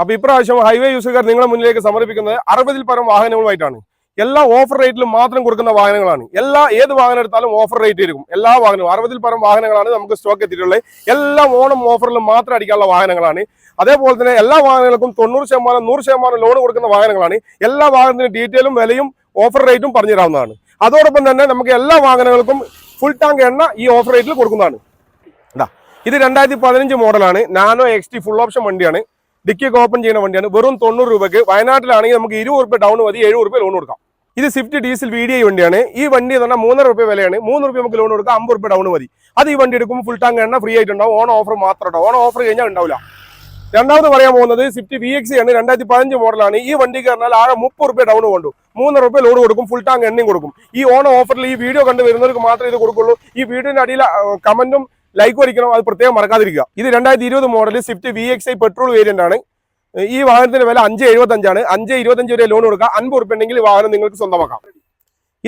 അപ്പൊ ഇപ്രാവശ്യം ഹൈവേ യൂസുകാർ നിങ്ങളുടെ മുന്നിലേക്ക് സമർപ്പിക്കുന്നത് അറുപതിൽ പരം വാഹനങ്ങളുമായിട്ടാണ്. എല്ലാ ഓഫർ റേറ്റിലും മാത്രം കൊടുക്കുന്ന വാഹനങ്ങളാണ്. എല്ലാ ഏത് വാഹനം എടുത്താലും ഓഫർ റേറ്റ് ഇരിക്കും എല്ലാ വാഹനവും അറുപതിൽ പരം വാഹനങ്ങളാണ് നമുക്ക് സ്റ്റോക്ക് എത്തിയിട്ടുള്ളത്. എല്ലാം ഓണം ഓഫറിൽ മാത്രം അടിക്കാനുള്ള വാഹനങ്ങളാണ്. അതേപോലെ തന്നെ എല്ലാ വാഹനങ്ങൾക്കും തൊണ്ണൂറ് ശതമാനം നൂറ് ശതമാനം ലോൺ കൊടുക്കുന്ന വാഹനങ്ങളാണ്. എല്ലാ വാഹനത്തിന്റെ ഡീറ്റെയിലും വിലയും ഓഫർ റേറ്റും പറഞ്ഞു തരാവുന്നതാണ് അതോടൊപ്പം തന്നെ നമുക്ക് എല്ലാ വാഹനങ്ങൾക്കും ഫുൾ ടാങ്ക് എണ്ണ ഈ ഓഫർ റേറ്റിൽ കൊടുക്കുന്നതാണ്. ഇതാ ഇത് രണ്ടായിരത്തി പതിനഞ്ച് മോഡലാണ് Nano X T full option വണ്ടിയാണ്. ഡിക്കിയൊക്കെ ഓപ്പൺ ചെയ്യുന്ന വണ്ടിയാണ്. വെറും തൊണ്ണൂറ് രൂപയ്ക്ക് വയനാട്ടിലാണെങ്കിൽ നമുക്ക് ഇരുപത് റുപ്യ ഡൗൺ മതി എഴുപത് റുപ്യ ലോൺ കൊടുക്കാം. ഇത് Swift diesel V D I വണ്ടിയാണ്. ഈ വണ്ടി എന്ന് പറഞ്ഞാൽ മൂന്നര റുപ്യ വിലയാണ്. മൂന്ന് റുപ്യ നമുക്ക് ലോൺ കൊടുക്കാം അമ്പത് റുപ്യ ഡൗൺ മതി. അത് ഈ വണ്ടി എടുക്കുമ്പോൾ ഫുൾ ടാങ്ക് എണ്ണ ഫ്രീ ആയിട്ടുണ്ടാവും. ഓൺ ഓഫർ മാത്രം ഉണ്ടാവും. ഓൺ ഓഫർ കഴിഞ്ഞാൽ ഉണ്ടാവില്ല. രണ്ടാമത് പറയാൻ പോകുന്നത് സ്വിഫ്റ്റ് വി എക്സ് ആണ്. രണ്ടായിരത്തി പതിനഞ്ച് മോഡലാണ് ഈ വണ്ടിക്ക് പറഞ്ഞാൽ ആകെ മുപ്പത് റുപ്യ ഡൗൺ കൊണ്ടു. മൂന്ന് റുപ്യ ലോഡ് കൊടുക്കും ഫുൾ ടാങ്ക് എണ്ണയും കൊടുക്കും. ഈ ഓൺ ഓഫറിൽ ഈ വീഡിയോ കണ്ട് വരുന്നവർക്ക് മാത്രമേ ഇത് കൊടുക്കുള്ളൂ. ഈ വീഡിയോന്റെ അടിയിൽ കമന്റും ലൈക്ക് അടിക്കണം അത് പ്രത്യേകം മറക്കാതിരിക്കുക. ഇത് രണ്ടായിരത്തി ഇരുപത് model Swift V X I petrol variant ആണ്. ഈ വാഹനത്തിന്റെ വില അഞ്ച് എഴുപത്തഞ്ചാണ് അഞ്ച് ഇരുപത്തഞ്ച് വരെ ലോൺ കൊടുക്കുക. അൻപത് ഉറുപ്പ് ഉണ്ടെങ്കിൽ വാഹനം നിങ്ങൾക്ക് സ്വന്തമാക്കാം.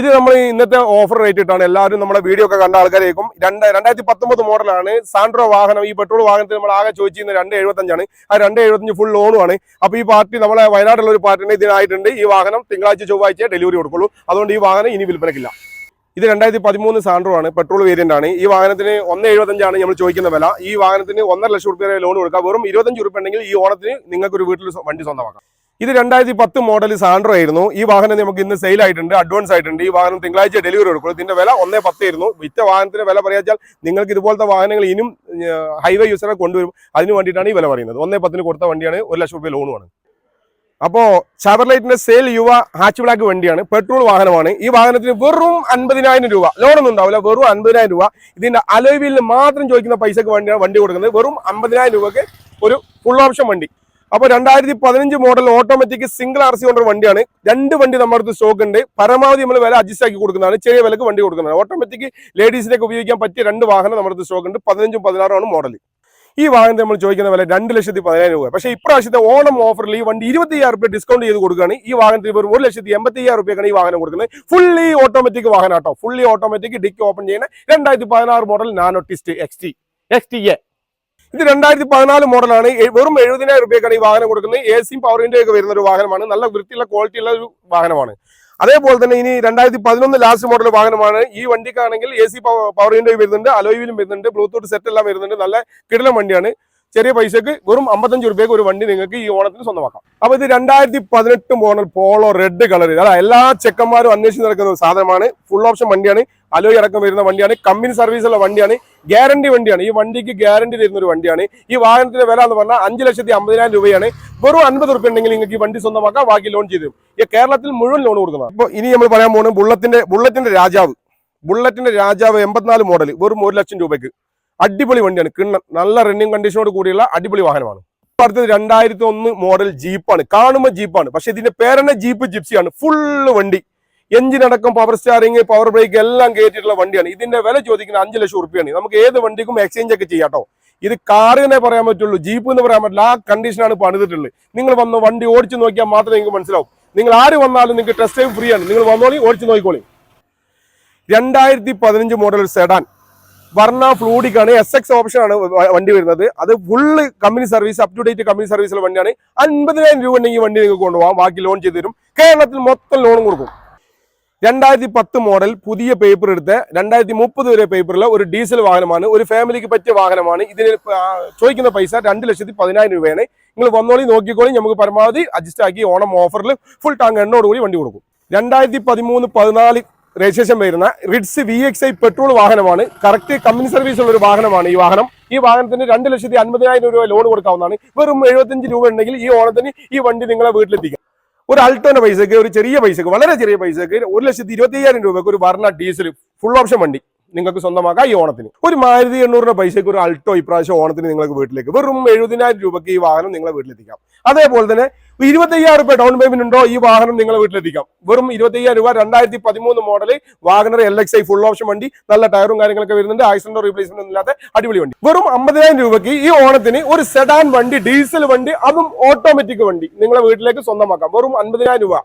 ഇത് നമ്മൾ ഇന്നത്തെ ഓഫർ റേറ്റ് ഇട്ടാണ്. എല്ലാവരും നമ്മുടെ വീഡിയോ ഒക്കെ കണ്ട ആൾക്കാരേക്കും രണ്ട് രണ്ടായിരത്തി പത്തൊമ്പത് മോഡലാണ് സാൻഡ്രോ വാഹനം ഈ പെട്രോൾ വാഹനത്തിൽ നമ്മൾ ആകെ ചോദിച്ചിരുന്ന രണ്ട് എഴുപത്തഞ്ചാണ് ആ രണ്ട് എഴുപത്തഞ്ച് ഫുൾ ലോണുമാണ് അപ്പോൾ ഈ പാർട്ടി നമ്മളെ വയനാട്ടിലുള്ള ഒരു പാർട്ടിയുടെ ഇതിനായിട്ടുണ്ട്. ഈ വാഹനം തിങ്കളാഴ്ച ചൊവ്വാഴ്ച ഡെലിവറി കൊടുക്കുള്ളൂ. അതുകൊണ്ട് ഈ വാഹനം ഇനി വിൽപ്പനക്കില്ല. ഇത് രണ്ടായിരത്തി പതിമൂന്ന് സാൻഡ്രോ ആണ് പെട്രോൾ വേരിയന്റ് ആണ്. ഈ വാഹനത്തിന് ഒന്ന് എഴുപത്തഞ്ചാണ് നമ്മൾ ചോദിക്കുന്ന വില. ഈ വാഹനത്തിന് ഒന്നര ലക്ഷം റുപ്യ ലോൺ കൊടുക്കാം. വെറും ഇരുപത്തഞ്ച് റുപ്യ ഉണ്ടെങ്കിൽ ഈ ഓണത്തിന് നിങ്ങൾക്ക് ഒരു വീട്ടിൽ വണ്ടി സ്വന്തമാക്കാം. ഇത് രണ്ടായിരത്തി പത്ത് മോഡൽ സാൻഡ്രോ ആയിരുന്നു. ഈ വാഹനം നമുക്ക് ഇന്ന് സെയിൽ ആയിട്ടുണ്ട് അഡ്വാൻസ് ആയിട്ടുണ്ട്. ഈ വാഹനം തിങ്കളാഴ്ച ഡെലിവറി കൊടുക്കും. ഇതിന്റെ വില ഒന്നേ പത്ത് ആയിരുന്നു. വിറ്റ വാഹനത്തിന്റെ വില പറയാച്ചാൽ നിങ്ങൾക്ക് ഇതുപോലത്തെ വാഹനങ്ങൾ ഇനിയും ഹൈവേ യൂസറെ കൊണ്ടുവരും. അതിന് വേണ്ടിയിട്ടാണ് ഈ വില പറയുന്നത്. ഒന്നേ പത്തിന് കൊടുത്ത വണ്ടിയാണ് ഒരു ലക്ഷം രൂപ ലോണുമാണ് അപ്പോ ഷവർലൈറ്റിന്റെ സെയിൽ യുവ ഹാച്ച് ബ്ലാക്ക് വണ്ടിയാണ്. പെട്രോൾ വാഹനമാണ്. ഈ വാഹനത്തിന് വെറും അൻപതിനായിരം രൂപ. ലോണൊന്നും ഉണ്ടാവില്ല. വെറും അൻപതിനായിരം രൂപ. ഇതിന്റെ അലോയിൽ മാത്രം ചോദിക്കുന്ന പൈസക്ക് വേണ്ടിയാണ് വണ്ടി കൊടുക്കുന്നത്. വെറും അമ്പതിനായിരം രൂപക്ക് ഒരു ഫുൾ ഓപ്ഷൻ വണ്ടി. അപ്പോൾ രണ്ടായിരത്തി പതിനഞ്ച് model automatic single R C കൊണ്ടൊരു വണ്ടിയാണ്. രണ്ട് വണ്ടി നമ്മുടെ അടുത്ത് സ്റ്റോക്ക് ഉണ്ട്. പരമാവധി നമ്മൾ വില അഡ്ജസ്റ്റ് ആക്കി കൊടുക്കുന്നതാണ്. ചെറിയ വിലക്ക് വണ്ടി കൊടുക്കുന്നതാണ്. ഓട്ടോമാറ്റിക് ലേഡീസിനൊക്കെ ഉപയോഗിക്കാൻ പറ്റിയ രണ്ട് വാഹനം നമ്മുടെ അടുത്ത് സ്റ്റോക്ക് ഉണ്ട്. പതിനഞ്ചും പതിനാറുമാണ് മോഡൽ ഈ വാഹനത്തെ നമ്മൾ ചോദിക്കുന്ന വില രണ്ട് ലക്ഷത്തി പതിനായിരം രൂപ. പക്ഷേ ഇപ്രാവശ്യത്തെ ഓണം ഓഫറിൽ ഈ വണ്ടി ഇരുപത്തി അയ്യായിരം രൂപ ഡിസ്കൗണ്ട് ചെയ്ത് കൊടുക്കുകയാണ്. ഈ വാഹനത്തിന് വെറും ഒരു ലക്ഷത്തി എൺപത്തി അയ്യായിരം ഈ വാഹനം കൊടുക്കുന്നത്. ഫുള്ളി ഓട്ടോമാറ്റിക് വാഹനം കേട്ടോ ഫുള്ളി ഓട്ടോമാറ്റിക് ഡിക്ക് ഓപ്പൺ ചെയ്യുന്ന രണ്ടായിരത്തി പതിനാറ് model Nano Twist X T X T A ഇത് രണ്ടായിരത്തി പതിനാല് മോഡലാണ് വെറും എഴുപതിനായിരം രൂപയ്ക്കാണ് ഈ വാഹനം കൊടുക്കുന്നത്. എ സിയും പവർ വിൻഡോ ഒക്കെ വരുന്ന ഒരു വാഹനമാണ്. നല്ല വൃത്തിയുള്ള ക്വാളിറ്റി ഉള്ള ഒരു വാഹനമാണ്. അതേപോലെ തന്നെ ഇനി രണ്ടായിരത്തി പതിനൊന്ന് ലാസ്റ്റ് മോഡൽ വാഹനമാണ്. ഈ വണ്ടിക്കാണെങ്കിൽ എ സി പവർ വിൻഡോ വരുന്നുണ്ട് അലോയിലും വരുന്നുണ്ട് ബ്ലൂടൂത്ത് സെറ്റ് എല്ലാം വരുന്നുണ്ട് നല്ല കിടിലം വണ്ടിയാണ്. ചെറിയ പൈസക്ക് വെറും അമ്പത്തഞ്ച് രൂപയ്ക്ക് ഒരു വണ്ടി നിങ്ങൾക്ക് ഈ ഓണത്തിന് സ്വന്തമാക്കാം. അപ്പൊ ഇത് രണ്ടായിരത്തി പതിനെട്ട് മോഡൽ പോളോ റെഡ് കളർ അതാ എല്ലാ ചെക്കന്മാരും അന്വേഷിച്ച് നടക്കുന്ന സാധനമാണ്. ഫുൾ ഓപ്ഷൻ വണ്ടിയാണ്. അലോയ് അടക്കം വരുന്ന വണ്ടിയാണ്. കമ്പനി സർവീസുള്ള വണ്ടിയാണ്. ഗ്യാരണ്ടി വണ്ടിയാണ്. ഈ വണ്ടിക്ക് ഗ്യാരണ്ടി തരുന്ന ഒരു വണ്ടിയാണ്. ഈ വാഹനത്തിന്റെ വില എന്ന് പറഞ്ഞാൽ അഞ്ച് ലക്ഷത്തി അമ്പതിനായിരം രൂപയാണ്. വെറും അൻപത് റുപ്യ ഉണ്ടെങ്കിൽ നിങ്ങൾക്ക് ഈ വണ്ടി സ്വന്തമാക്കാം. ബാക്കി ലോൺ ചെയ്തു ഈ കേരളത്തിൽ മുഴുവൻ ലോൺ കൊടുക്കുന്നത് അപ്പോൾ ഇനി നമ്മൾ പറയാൻ പോകുന്നത് ബുള്ളറ്റിന്റെ ബുള്ളറ്റിന്റെ രാജാവ്. ബുള്ളറ്റിന്റെ രാജാവ് എൺപത്തിനാല് മോഡൽ വെറും ഒരു ലക്ഷം രൂപയ്ക്ക്. അടിപൊളി വണ്ടിയാണ്. കിണ്ണൻ നല്ല റണ്ണിങ് കണ്ടീഷനോട് കൂടിയുള്ള അടിപൊളി വാഹനമാണ്. അടുത്തത് രണ്ടായിരത്തി ഒന്ന് മോഡൽ ജീപ്പാണ്. കാണുമ്പോൾ ജീപ്പാണ്. പക്ഷെ ഇതിന്റെ പേരെന്നെ ജീപ്പ് ജിപ്സിയാണ്. ഫുള്ള് വണ്ടി. എഞ്ചിൻ അടക്കം പവർ സ്റ്റാറിങ് പവർ ബ്രേക്ക് എല്ലാം കയറ്റിയിട്ടുള്ള വണ്ടിയാണ്. ഇതിന്റെ വില ചോദിക്കുന്നത് അഞ്ച് ലക്ഷം റുപ്യാണ് നമുക്ക് ഏത് വണ്ടിക്കും എക്സ്ചേഞ്ച് ഒക്കെ ചെയ്യാട്ടോ ഇത് കാറിനെ പറയാൻ പറ്റുള്ളൂ. ജീപ്പ് എന്ന് പറയാൻ പറ്റില്ല. ആ കണ്ടീഷനാണ് പണിതിട്ടുള്ളത്. നിങ്ങൾ വന്ന് വണ്ടി ഓടിച്ചു നോക്കിയാൽ മാത്രമേ നിങ്ങൾക്ക് മനസ്സിലാവും. നിങ്ങൾ ആര് വന്നാലും നിങ്ങൾക്ക് ടെസ്റ്റ് ഫ്രീ ആണ്. നിങ്ങൾ വന്നോളി ഓടിച്ചു നോക്കിക്കോളി. രണ്ടായിരത്തി പതിനഞ്ച് മോഡൽ സെഡാൻ വർണ ഫ്ലൂഡിക്കാണ് എസ് എക്സ് ഓപ്ഷൻ ആണ് വണ്ടി വരുന്നത്. അത് full company service up to date company സർവീസുള്ള വണ്ടിയാണ്. അൻപതിനായിരം രൂപ ഉണ്ടെങ്കിൽ വണ്ടി നിങ്ങൾക്ക് കൊണ്ടുപോകാം. ബാക്കി ലോൺ ചെയ്ത് തരും. കേരളത്തിൽ മൊത്തം ലോണും കൊടുക്കും. രണ്ടായിരത്തി പത്ത് മോഡൽ പുതിയ പേപ്പർ എടുത്ത് രണ്ടായിരത്തി മുപ്പത് വരെ പേപ്പറിലെ ഒരു ഡീസൽ വാഹനമാണ്. ഒരു ഫാമിലിക്ക് പറ്റിയ വാഹനമാണ്. ഇതിന് ചോദിക്കുന്ന പൈസ രണ്ട് ലക്ഷത്തി പതിനായിരം രൂപയാണ്. നിങ്ങൾ വന്നോളി നോക്കിക്കോളി. നമുക്ക് പരമാവധി അഡ്ജസ്റ്റ് ആക്കി ഓണം ഓഫറിൽ ഫുൾ ടാങ്ക് എണ്ണോടുകൂടി വണ്ടി കൊടുക്കും. രണ്ടായിരത്തി പതിമൂന്ന് പതിനാല് രജിസ്ട്രേഷൻ വരുന്ന Ritz V X I petrol വാഹനമാണ്. കറക്റ്റ് കമ്പനി സർവീസ് ഉള്ള ഒരു വാഹനമാണ് ഈ വാഹനം. ഈ വാഹനത്തിന് രണ്ട് ലക്ഷത്തി അൻപതിനായിരം രൂപ ലോൺ കൊടുക്കാവുന്നതാണ്. വെറും എഴുപത്തഞ്ച് രൂപ ഉണ്ടെങ്കിൽ ഈ ഓണത്തിന് ഈ വണ്ടി നിങ്ങളെ വീട്ടിലെത്തിക്കാം. ഒരു അൾട്ടോന്റെ പൈസക്ക് ഒരു ചെറിയ പൈസക്ക് വളരെ ചെറിയ പൈസക്ക് ഒരു ലക്ഷത്തി ഇരുപത്തി അയ്യായിരം രൂപക്ക് ഒരു വർണ ഡീസൽ ഫുൾ ഓപ്ഷൻ വണ്ടി നിങ്ങൾക്ക് സ്വന്തമാക്കാം ഈ ഓണത്തിന്. ഒരു മാരുതി എണ്ണൂറിന്റെ പൈസക്ക് ഒരു അൾട്ടോ ഇപ്രാവശ്യം ഓണത്തിന് നിങ്ങൾക്ക് വീട്ടിലേക്ക്. വെറും എഴുപതിനായിരം രൂപയ്ക്ക് ഈ വാഹനം നിങ്ങളെ വീട്ടിലെത്തിക്കാം. അതേപോലെ തന്നെ ഇരുപത്തി അയ്യായിരം രൂപ ഡൗൺ പേയ്മെന്റ് ഉണ്ടോ? ഈ വാഹനം നിങ്ങളെ വീട്ടിലെത്തിക്കാം. വെറും ഇരുപത്തയ്യായിരം രൂപ രണ്ടായിരത്തി പതിമൂന്ന് model Wagon R L X I full option വണ്ടി നല്ല ടയറും കാര്യങ്ങളൊക്കെ വരുന്നുണ്ട്. ആക്സിഡന്റോ റീപ്ലേസ്മെന്റ് ഇല്ലാത്ത അടിപൊളി വണ്ടി. വെറും അമ്പതിനായിരം രൂപയ്ക്ക് ഈ ഓണത്തിന് ഒരു സെഡാൻ വണ്ടി ഡീസൽ വണ്ടി അതും ഓട്ടോമാറ്റിക് വണ്ടി നിങ്ങളെ വീട്ടിലേക്ക് സ്വന്തമാക്കാം. വെറും അൻപതിനായിരം രൂപ.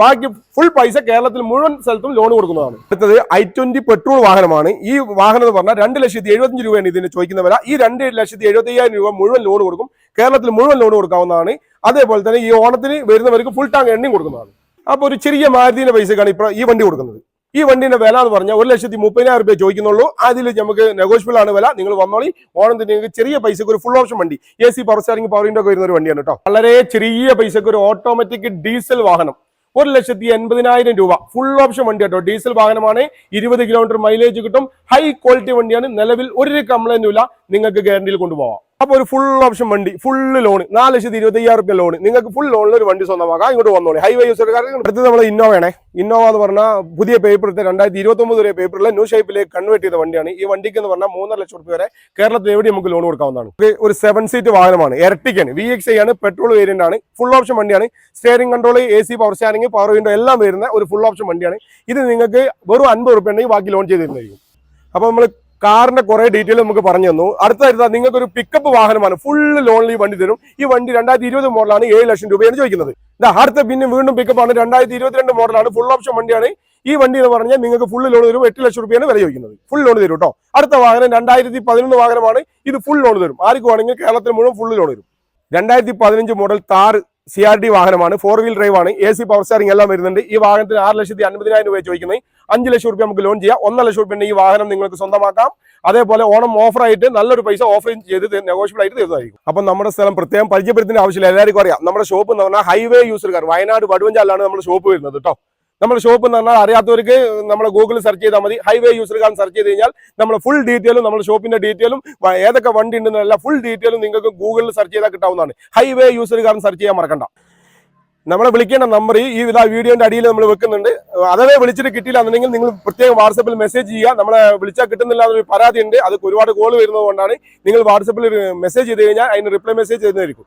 ബാക്കി ഫുൾ പൈസ കേരളത്തിൽ മുഴുവൻ സ്ഥലത്തും ലോൺ കൊടുക്കുന്നതാണ്. അടുത്തത് ഐ ട്വന്റി പെട്രോൾ വാഹനമാണ്. ഈ വാഹനം എന്ന് പറഞ്ഞാൽ രണ്ട് ലക്ഷത്തി എഴുപത്തഞ്ച് രൂപയാണ് ഇതിന് ചോദിക്കുന്ന വില. ഈ രണ്ട് ലക്ഷത്തി എഴുപത്തി അയ്യായിരം രൂപ മുഴുവൻ ലോൺ കൊടുക്കും. കേരളത്തിൽ മുഴുവൻ ലോൺ കൊടുക്കാവുന്നതാണ്. അതേപോലെ തന്നെ ഈ ഓണത്തിന് വരുന്നവർക്ക് ഫുൾ ടാങ്ക് എണ്ണയും കൊടുക്കുന്നതാണ്. അപ്പൊ ഒരു ചെറിയ മാരുതിന്റെ പൈസക്കാണ് ഇപ്പൊ ഈ വണ്ടി കൊടുക്കുന്നത്. ഈ വണ്ടിന്റെ വില എന്ന് പറഞ്ഞാൽ ഒരു ലക്ഷത്തി മുപ്പതിനായിരം രൂപ ചോദിക്കുന്നുള്ളൂ. അതിൽ നമുക്ക് നെഗോഷ്യബിൾ ആണ് വില. നിങ്ങൾ വന്നോളി. ഓണത്തിന് നിങ്ങൾക്ക് ചെറിയ പൈസക്ക് ഒരു ഫുൾ ഓപ്ഷൻ വണ്ടി. A C power steering power ഒക്കെ വരുന്ന ഒരു വണ്ടിയാണ് കേട്ടോ. വളരെ ചെറിയ പൈസക്ക് ഒരു ഓട്ടോമാറ്റിക് ഡീസൽ വാഹനം. ഒരു ലക്ഷത്തി എൺപതിനായിരം രൂപ. ഫുൾ ഓപ്ഷൻ വണ്ടി കേട്ടോ. ഡീസൽ വാഹനമാണ്. ഇരുപത് കിലോമീറ്റർ മൈലേജ് കിട്ടും. ഹൈ ക്വാളിറ്റി വണ്ടിയാണ്. നിലവിൽ ഒരു കംപ്ലൈന്റും ഇല്ല. നിങ്ങൾക്ക് ഗ്യാരണ്ടിയിൽ കൊണ്ടുപോകാം അപ്പൊ ഒരു ഫുൾ ഓപ്ഷൻ വണ്ടി ഫുള്ള് ലോൺ നാല് ലക്ഷത്തി ഇരുപത്തി അയ്യായിരം റുപ്യ ലോൺ നിങ്ങൾക്ക് ഫുൾ ലോണിൽ ഒരു വണ്ടി സ്വന്തമാക്കാം ഇങ്ങോട്ട് വന്നോളി. ഹൈവേ യൂസർ കാരണം അടുത്തത് നമ്മൾ ഇന്നോവയാണേ ഇന്നോവ എന്ന് പറഞ്ഞാൽ പുതിയ പേപ്പർ എടുത്ത് രണ്ടായിരത്തി ഇരുപത്തി ഒമ്പത് വരെ പേപ്പറിലെ ന്യൂ ഷേപ്പിലേക്ക് കൺവേർട്ട് ചെയ്ത വണ്ടിയാണ്. ഈ വണ്ടിക്ക് എന്ന് പറഞ്ഞാൽ മൂന്നര ലക്ഷം റുപ്യ വരെ കേരളത്തിൽ എവിടെ നമുക്ക് ലോൺ കൊടുക്കാവുന്നതാണ്. ഒരു സെവൻ സീറ്റ് വാഹനമാണ്. ഇരട്ടിക്കാണ് വി എക്സ് ആണ് പെട്രോൾ വേരിയന്റ് ആണ്. ഫുൾ ഓപ്ഷൻ വണ്ടിയാണ്. Steering control A C power steering power window എല്ലാം വരുന്ന ഒരു ഫുൾ ഓപ്ഷൻ വണ്ടിയാണ്. ഇത് നിങ്ങൾക്ക് വെറും അൻപത് റുപ്യ ഉണ്ടെങ്കിൽ ബാക്കി ലോൺ ചെയ്ത് തരുന്നതായിരിക്കും. അപ്പൊ നമ്മൾ കാറിന്റെ കുറെ ഡീറ്റെയിൽ നമുക്ക് പറഞ്ഞു തന്നു. അടുത്തായിട്ട് നിങ്ങൾക്ക് ഒരു പിക്കപ്പ് വാഹനമാണ്. ഫുൾ ഈ വണ്ടി തരും. ഈ വണ്ടി രണ്ടായിരത്തി ഇരുപത് മോഡലാണ് ഏഴ് ലക്ഷം രൂപയാണ് ചോദിക്കുന്നത്. അടുത്ത പിന്നെ വീണ്ടും പിക്കപ്പ് ആണ്. രണ്ടായിരത്തി ഇരുപത്തിരണ്ട് മോഡലാണ്. ഫുൾ ഓപ്ഷൻ വണ്ടിയാണ്. ഈ വണ്ടി എന്ന് പറഞ്ഞാൽ നിങ്ങൾക്ക് ഫുൾ ലോൺ തരും. എട്ട് ലക്ഷം രൂപയാണ് വില ചോദിക്കുന്നത്. ഫുൾ ലോൺ തരും കേട്ടോ അടുത്ത വാഹനം രണ്ടായിരത്തി പതിനൊന്ന് വാഹനമാണ്. ഇത് ഫുൾ ലോൺ തരും. ആർക്കുവാണെങ്കിൽ കേരളത്തിൽ മുഴുവൻ ഫുൾ ലോൺ തരും. രണ്ടായിരത്തി പതിനഞ്ച് model Thar C R D വാഹനമാണ് ഫോർ വീൽ ഡ്രൈവ് ആണ് എ സി പവർ സ്റ്റാറിംഗ് എല്ലാം വരുന്നുണ്ട്. ഈ വാഹനത്തിന് ആറ് ലക്ഷത്തി അൻപതിനായിരം രൂപ ചോദിക്കുന്നത്. അഞ്ച് ലക്ഷം രൂപ നമുക്ക് ലോൺ ചെയ്യാം. ഒന്നര ലക്ഷം രൂപ ഈ വാഹനം നിങ്ങൾക്ക് സ്വന്തമാക്കാം. അതേപോലെ ഓണം ഓഫറായിട്ട് നല്ലൊരു പൈസ ഓഫർ ചെയ്ത് നെഗോഷ്യബിൾ ആയിട്ട് തരുന്നതായിരിക്കും. അപ്പം നമ്മുടെ സ്ഥലം പ്രത്യേകം പരിചയപ്പെടുത്തേണ്ട ആവശ്യമില്ല. എല്ലാവർക്കും അറിയാം. നമ്മുടെ ഷോപ്പ് എന്ന് പറഞ്ഞാൽ ഹൈവേ യൂസർക്കാർ വയനാട് വടുവഞ്ചാലാണ് നമ്മുടെ ഷോപ്പ് വരുന്നത് കേട്ടോ. നമ്മുടെ ഷോപ്പ് എന്ന് പറഞ്ഞാൽ അറിയാത്തവർക്ക് നമ്മൾ ഗൂഗിളിൽ സെർച്ച് ചെയ്താൽ മതി. ഹൈവേ യൂസർ കാരണം സെർച്ച് ചെയ്ത് കഴിഞ്ഞാൽ നമ്മൾ ഫുൾ ഡീറ്റെയിലും നമ്മുടെ ഷോപ്പിന്റെ ഡീറ്റെയിലും ഏതൊക്കെ വണ്ടി ഉണ്ടെന്നല്ല ഫുൾ ഡീറ്റെയിലും നിങ്ങൾക്ക് ഗൂഗിളിൽ സെർച്ച് ചെയ്താൽ കിട്ടാവുന്നതാണ്. ഹൈവേ യൂസർ യൂസർക്കാരൻ സെർച്ച് ചെയ്യാൻ മറക്കണ്ട. നമ്മളെ വിളിക്കേണ്ട നമ്പർ ഈ വിധ വീഡിയോന്റെ അടിയിൽ നമ്മൾ വെക്കുന്നുണ്ട്. അതവേ വിളിച്ചിട്ട് കിട്ടില്ല എന്നുണ്ടെങ്കിൽ നിങ്ങൾ പ്രത്യേകം വാട്സപ്പിൽ മെസ്സേജ് ചെയ്യുക. നമ്മളെ വിളിച്ചാൽ കിട്ടുന്നില്ല എന്നൊരു പരാതി ഉണ്ട്. അത് ഒരുപാട് കോൾ വരുന്നത് കൊണ്ടാണ് നിങ്ങൾ വാട്സപ്പിൽ മെസ്സേജ് ചെയ്ത് കഴിഞ്ഞാൽ അതിന് റിപ്ലൈ മെസ്സേജ് തരുന്നതായിരിക്കും.